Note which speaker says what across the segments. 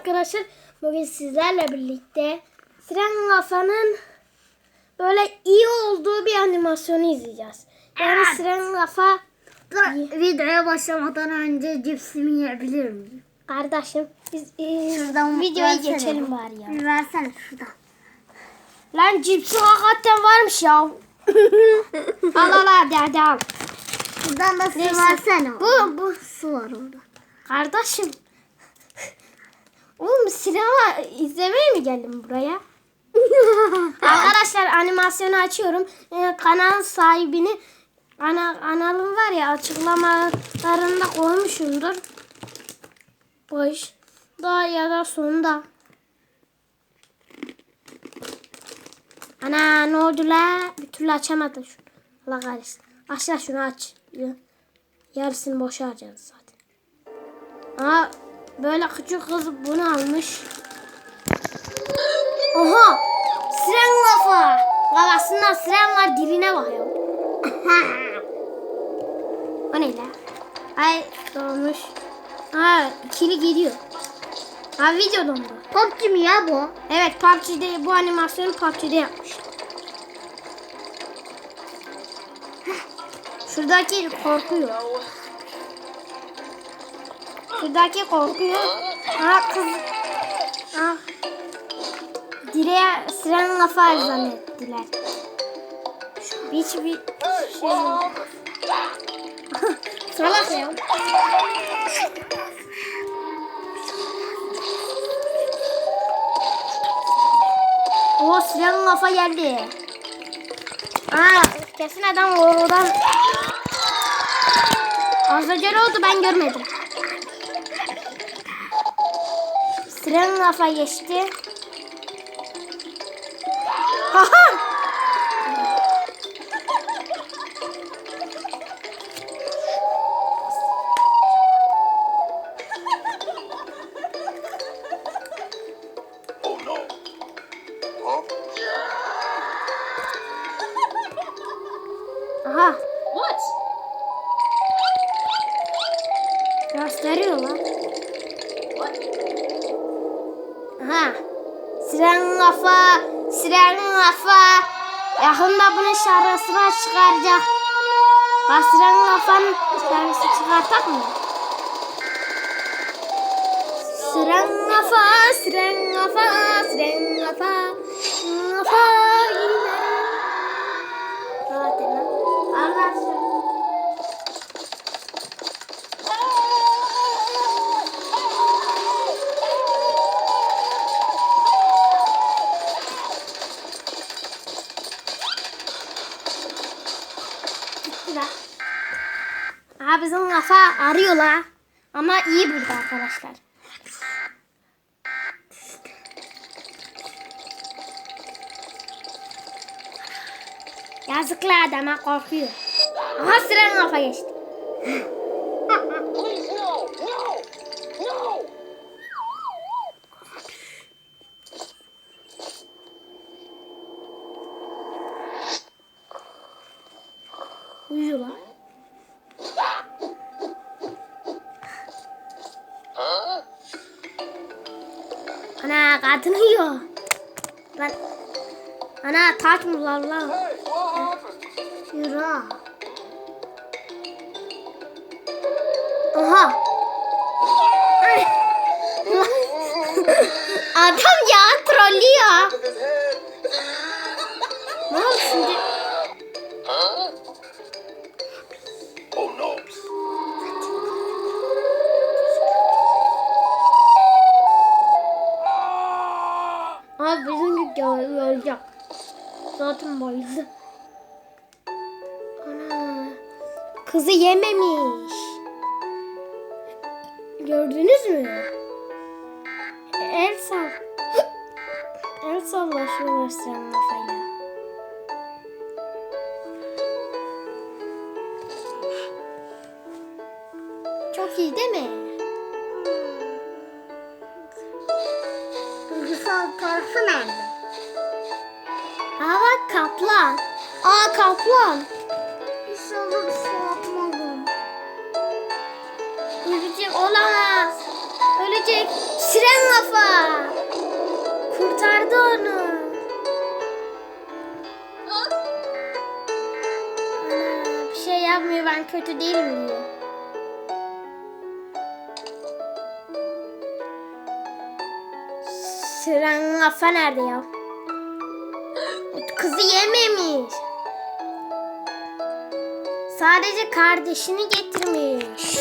Speaker 1: Arkadaşlar bugün sizlerle birlikte Siren Kafa'nın böyle iyi olduğu bir animasyonu izleyeceğiz. Yani
Speaker 2: Evet.
Speaker 1: Siren Kafa
Speaker 2: Dur, videoya başlamadan önce cipsimi yiyebilir miyim?
Speaker 1: kardeşim biz e,
Speaker 2: Şuradan
Speaker 1: videoya
Speaker 2: versene.
Speaker 1: geçelim bari ya.
Speaker 2: Versene şuradan.
Speaker 1: Lan cipsi hakikaten varmış ya. al al hadi hadi al.
Speaker 2: Şuradan da su versene.
Speaker 1: Bu-
Speaker 2: bu su var orada.
Speaker 1: Kardeşim. Sinema izlemeye mi geldin buraya? Arkadaşlar animasyonu açıyorum. Ee, kanal sahibini ana, kanalım var ya açıklamalarında koymuşumdur. Boş. Da ya da sonunda. Ana ne oldu la? Bir türlü açamadım şunu. Allah kahretsin. Aşağı şunu aç. Ya- Yarısını boşa harcadı zaten. Aa böyle küçük kız bunu almış. Oha! Siren kafa. Kafasında siren var diline bak ya. o ne la? Ay dolmuş. Ha ikili geliyor. Ha video dondu.
Speaker 2: PUBG mi ya bu?
Speaker 1: Evet PUBG'de bu animasyonu PUBG'de yapmış. Şuradaki korkuyor. Şuradaki korkuyor. Ha kız. Ah. Direğe siren kafa zannettiler. Hiçbir şey yok. Salak ya. O siren kafa geldi. Aa, kesin adam oradan. Az önce ne oldu ben görmedim. Siren kafa geçti. Haha!
Speaker 3: Oh no. Huh?
Speaker 1: Aha
Speaker 3: What?
Speaker 1: gösteriyor lan.
Speaker 3: What?
Speaker 1: Aha. Siren kafa, siren kafa. Yakında bunun şarkısını çıkaracak. Bak siren kafanın şarkısı çıkartak mı? Siren kafa, siren kafa, siren kafa. Kafa lan. Arkadaşlar. Kafa arıyor la. Ama iyi burada arkadaşlar. Yazıklı adama korkuyor. Aha siren kafa geçti. Uyuyor. Lan. Ana taç mı lan lan? Yürü. Ay. Adam ya trollüyor. Ne oldu şimdi? Zaten bayıldı. Ana. Kızı yememiş. Gördünüz mü? El sal. El sallaşıyor gösteren kafayla. Çok iyi değil mi?
Speaker 2: Duygusal tarafı nerede?
Speaker 1: Aa kaplan.
Speaker 2: İnşallah bir şey yapmadım.
Speaker 1: Ölecek olamaz. Ölecek. Siren kafa. Kurtardı onu. Ana, bir şey yapmıyor ben kötü değilim diyor. Siren kafa nerede ya? Kızı yememiş. Sadece kardeşini getirmiş.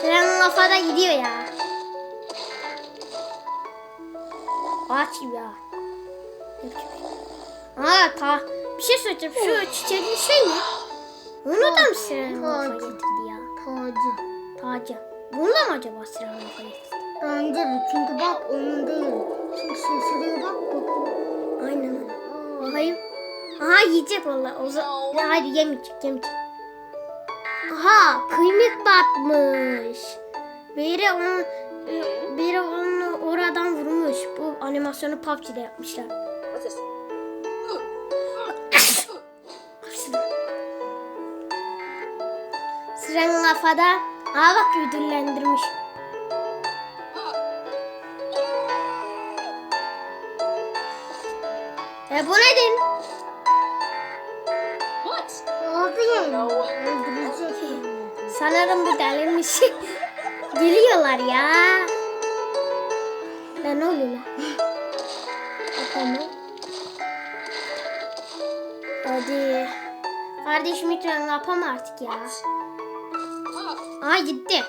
Speaker 1: Siren kafada gidiyor ya. Aç gibi ya. Aa ta bir şey söyleyeceğim. Şu çiçeğin şey ne? Onu da mı Siren kafa
Speaker 2: Tacı.
Speaker 1: getirdi ya?
Speaker 2: Tacı.
Speaker 1: Tacı. Bunu da mı acaba Siren kafa getirdi?
Speaker 2: Bence de çünkü bak onun
Speaker 1: yiyecek valla. O zaman hayır yemeyecek yemeyecek. Aha kıymık batmış. Biri onu biri onu oradan vurmuş. Bu animasyonu PUBG'de yapmışlar. Siren kafada. Aa bak ödüllendirmiş. E bu nedir? Sanırım bu delirmiş. Geliyorlar ya. Lan ne oluyor lan? Bakalım. Hadi. Kardeşim lütfen kapama artık ya. Aa gitti.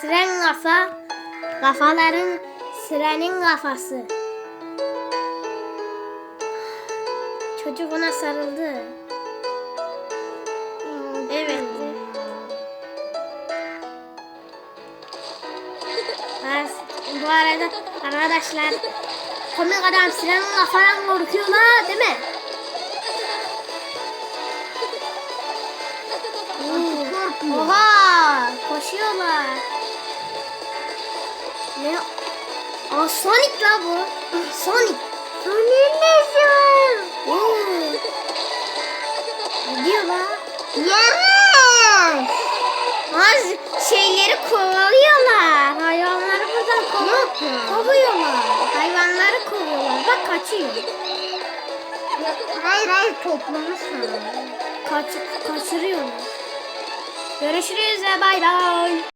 Speaker 1: Siren kafa. Kafaların sirenin kafası. Çocuk ona sarıldı. Ben- Bu arada arkadaşlar komik adam Sinan'ın kafadan korkuyorlar değil mi? Oo, Oha koşuyorlar. Ne? Aa Sonic la bu. Sonic.
Speaker 2: Sonic?
Speaker 1: Oo. Gidiyor la.
Speaker 2: Yes.
Speaker 1: Az şeyleri kovalıyorlar. Kovuyorlar. Hayvanları kovuyorlar. Bak kaçıyor.
Speaker 2: Hayır hayır toplamışlar.
Speaker 1: Kaç kaçırıyorlar. Görüşürüz ve bay bay.